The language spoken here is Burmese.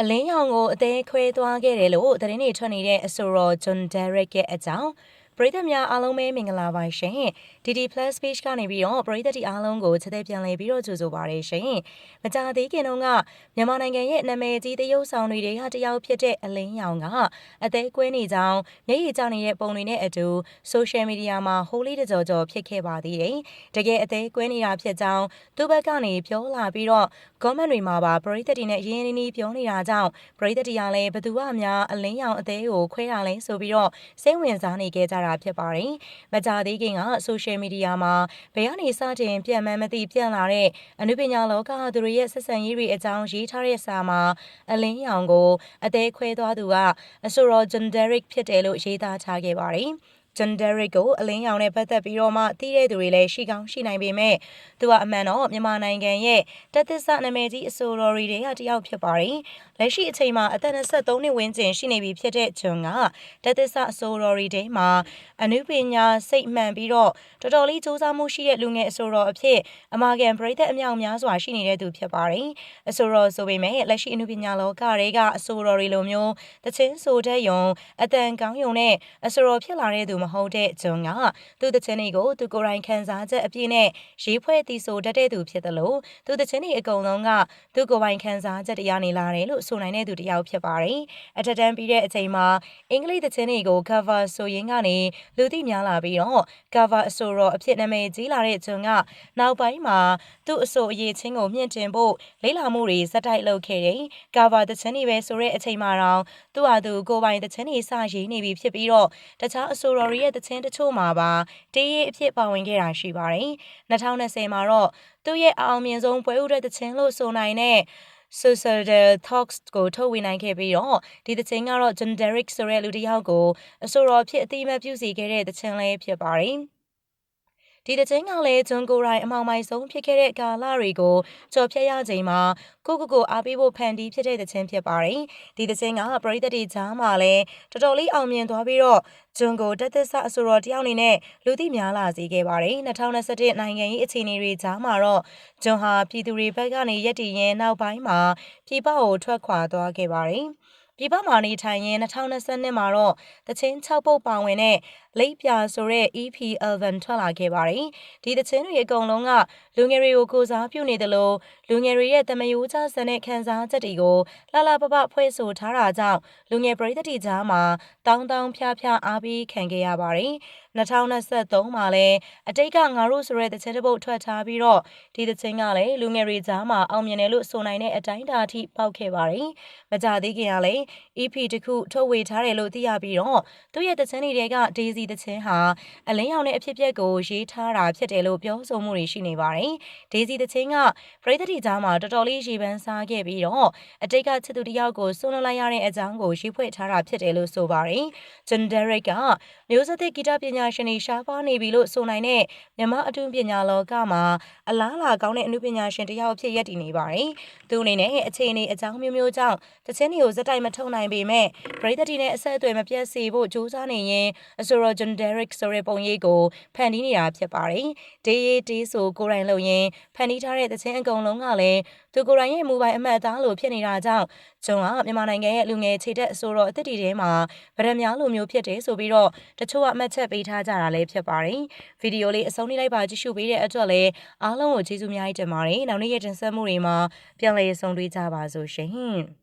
အလင်းရောင်ကိုအသေးခွဲသွားခဲ့တယ်လို့သတင်းတွေထွက်နေတဲ့အဆိုတော် John Derek ရဲ့အကြောင်း ပရိသတ်များအားလုံးပဲမင်္ဂလာပါရှင် DD Plus Page ကနေပြီးတော့ပရိသတ်တီအားလုံးကိုချက်တဲ့ပြန်လည်ပြီးတော့ကြိုဆိုပါရရှင်မကြသေးခင်တုန်းကမြန်မာနိုင်ငံရဲ့နာမည်ကြီးသရုပ်ဆောင်တွေကတယောက်ဖြစ်တဲ့အလင်းရောင်ကအသေးကွဲနေကြောင်းမျက်ရည်ကျနေတဲ့ပုံတွေနဲ့အတူ social media မှာ holy တကြော်ကြော်ဖြစ်ခဲ့ပါသေးတယ်တကယ်အသေးကွဲနေတာဖြစ်ကြောင်းသူ့ဘက်ကနေပြောလာပြီးတော့ comment တွေမှာပါပရိသတ်တီနဲ့ရင်းရင်းနှီးပြောနေတာကြောင့်ပရိသတ်တီကလည်းဘသူကအများအလင်းရောင်အသေးကိုခွဲတာလဲဆိုပြီးတော့စိတ်ဝင်စားနေကြကြတာဖြစ်ပါတယ်။မကြသေးခင်က social media မှာဘယ်ကနေစတင်ပြန်မှန်းမသိပြန်လာတဲ့အနုပညာလောကသူတွေရဲ့ဆက်ဆံရေးတွေအကြောင်းရေးထားတဲ့စာမှာအလင်းရောင်ကိုအသေးခွဲသွားသူကအဆိုတော် John Derek ဖြစ်တယ်လို့ရေးသားထားခဲ့ပါတယ်။ John Derek ကိုအလင်းရောင်နဲ့ပတ်သက်ပြီးတော့မှသိတဲ့သူတွေလည်းရှိကောင်းရှိနိုင်ပေမဲ့သူကအမှန်တော့မြန်မာနိုင်ငံရဲ့တက်သစ္စနာမည်ကြီးအဆိုတော်တွေကတယောက်ဖြစ်ပါတယ်။လက်ရှိအချိန်မှာအသက်23နှစ်ဝန်းကျင်ရှိနေပြီဖြစ်တဲ့ John ကတက်သစ္စအဆိုတော်တွေထဲမှာအနုပညာစိတ်မှန်ပြီးတော့တော်တော်လေးစူးစမ်းမှုရှိတဲ့လူငယ်အဆိုတော်အဖြစ်အမာကန်ပရိသတ်အမြောက်များစွာရှိနေတဲ့သူဖြစ်ပါတယ်။အဆိုတော်ဆိုပေမဲ့လက်ရှိအနုပညာလောကတွေကအဆိုတော်တွေလိုမျိုးတချင်းဆိုတဲ့ယုံအတန်ကောင်းယုံနဲ့အဆိုတော်ဖြစ်လာတဲ့သူမဟုတ်တဲ့ဂျွန်ကသူ့တခြင်းတွေကိုသူကိုယ်တိုင်ခံစားချက်အပြည့်နဲ့ရေးဖွဲ့တည်ဆိုတတ်တဲ့သူဖြစ်တယ်လို့သူတခြင်းတွေအကုန်လုံးကသူကိုယ်ပိုင်ခံစားချက်တရားနေလာတယ်လို့ဆိုနိုင်တဲ့သူတစ်ယောက်ဖြစ်ပါတယ်။အထက်တန်းပြီးတဲ့အချိန်မှာအင်္ဂလိပ်တခြင်းတွေကို cover ဆိုရင်းကနေလူသိများလာပြီးတော့ cover အဆိုတော်အဖြစ်နာမည်ကြီးလာတဲ့ဂျွန်ကနောက်ပိုင်းမှာသူ့အဆိုအရေးချင်းကိုမြင့်တင်ဖို့လေးလာမှုတွေစက်တိုက်လုပ်ခဲ့တယ်။ cover တခြင်းတွေပဲဆိုတဲ့အချိန်မှာတော့သူ့ဟာသူကိုယ်ပိုင်တခြင်းတွေစရေးနေပြီဖြစ်ပြီးတော့တခြားအဆိုတော်ရဲ့တခြင်းတချို့မှာပါတေးရေးအဖြစ်ပါဝင်ခဲ့တာရှိပါတယ်။2020မှာတော့သူ့ရဲ့အအောင်မြင်ဆုံးပွဲဥတဲ့တခြင်းလို့ဆိုနိုင်တဲ့ Social Talks ကိုထုတ်ဝေနိုင်ခဲ့ပြီးတော့ဒီသချင်းကတော့ John Derek ဆိုတဲ့လူတစ်ယောက်ကိုအဆိုတော်ဖြစ်အသိအမှတ်ပြုစီခဲ့တဲ့သချင်းလေးဖြစ်ပါတယ်။ ဒီတခြင်းကလည်းဂျွန်ကိုရိုင်အမောင်မိုင်ဆုံးဖြစ်ခဲ့တဲ့ကာလတွေကိုကြော်ဖြတ်ရချိန်မှာကိုကိုကိုအားပေးဖို့ဖန်တီးဖြစ်တဲ့တခြင်းဖြစ်ပါတယ်။ဒီတခြင်းကပရိသတ်တွေကြားမှာလည်းတော်တော်လေးအောင်မြင်သွားပြီးတော့ဂျွန်ကိုတက်သစ်ဆအဆိုတော်တယောက်အနေနဲ့လူသိများလာစေခဲ့ပါတယ်။2021နိုင်ငံရေးအခြေအနေတွေကြားမှာတော့ဂျွန်ဟာပြည်သူတွေဘက်ကနေရက်တည်ရင်နောက်ပိုင်းမှာပြည်ပကိုထွက်ခွာသွားခဲ့ပါတယ်။ ပြည်ပမှာနေထိုင်ရင်2022မှာတော့တချင်း6ပုတ်ပါဝင်တဲ့လိပ်ပြဆိုတဲ့ EP album ထွက်လာခဲ့ပါတယ်။ဒီတချင်းတွေအကုန်လုံးကလူငယ်တွေကိုကိုစားပြုနေတယ်လို့လူငယ်တွေရဲ့တမယိုးချဆန်တဲ့ခံစားချက်တွေကိုလှလှပပဖွဲ့ဆိုထားတာကြောင့်လူငယ်ပရိသတ်တွေကြားမှာတောင်းတောင်းဖျားဖျားအားပေးခံခဲ့ရပါတယ်။ 2023မှာလည်းအတိတ်ကငါတို့ဆိုတဲ့တခြင်းတစ်ပုတ်ထွက်ထားပြီးတော့ဒီတခြင်းကလည်းလူငယ်တွေကြားမှာအောင်မြင်တယ်လို့ဆိုနိုင်တဲ့အတိုင်းအတာအထိပေါက်ခဲ့ပါတယ်။မကြသေးခင်ကလည်း EP တစ်ခုထုတ်ဝေထားတယ်လို့သိရပြီးတော့သူ့ရဲ့တခြင်းတွေက Daisy တခြင်းဟာအလင်းရောင်တဲ့အဖြစ်အပျက်ကိုရေးထားတာဖြစ်တယ်လို့ပြောဆိုမှုတွေရှိနေပါတယ်။ Daisy တခြင်းကပရိသတ်တီကြားမှာတော်တော်လေးရေပန်းစားခဲ့ပြီးတော့အတိတ်ကချစ်သူတယောက်ကိုဆွန့်လွတ်လိုက်ရတဲ့အကြောင်းကိုရေးဖွဲ့ထားတာဖြစ်တယ်လို့ဆိုပါတယ်။ John Derek ကမျိုးဆက်သစ်ဂီတပညာရှင်တွေရှားပါးနေပြီလို့ဆိုနိုင်တဲ့မြန်မာအထူးပညာလောကမှာအလားအလာကောင်းတဲ့အမှုပညာရှင်တစ်ယောက်အဖြစ်ရည်တည်နေပါတယ်။သူအနေနဲ့အခြေအနေအကြောင်းမျိုးမျိုးကြောင့်တခြင်းတွေကိုဇက်တိုက်မထုတ်နိုင်ပေမဲ့ပရိသတ်တီနဲ့အဆက်အသွယ်မပြတ်စေဖို့ကြိုးစားနေရင်အဆိုတော် John Derek ဆိုတဲ့ပုံရိပ်ကိုဖန်တီးနေတာဖြစ်ပါတယ်။ဒေးရေးတေးဆိုကိုယ်တိုင်လုပ်ရင်ဖန်တီးထားတဲ့တခြင်းအကုန်လုံးကလည်းသူကိုယ်တိုင်ရဲ့မူပိုင်အမှတ်အသားလိုဖြစ်နေတာကြောင့်ဂျွန်ကမြန်မာနိုင်ငံရဲ့လူငယ်ခြေတက်အဆိုတော်အသစ်တီထဲမှာဗရမများလိုမျိုးဖြစ်တယ်ဆိုပြီးတော့တချို့ကအမှတ်ချက်ပေးထားကြတာလည်းဖြစ်ပါတယ်။ဗီဒီယိုလေးအဆုံးထိလိုက်ပါကြည့်ရှုပေးတဲ့အတွက်လည်းအားလုံးကိုကျေးဇူးအများကြီးတင်ပါတယ်။နောက်နေ့ရက်တင်ဆက်မှုတွေမှာပြန်လည်ဆုံတွေ့ကြပါစို့ရှင်။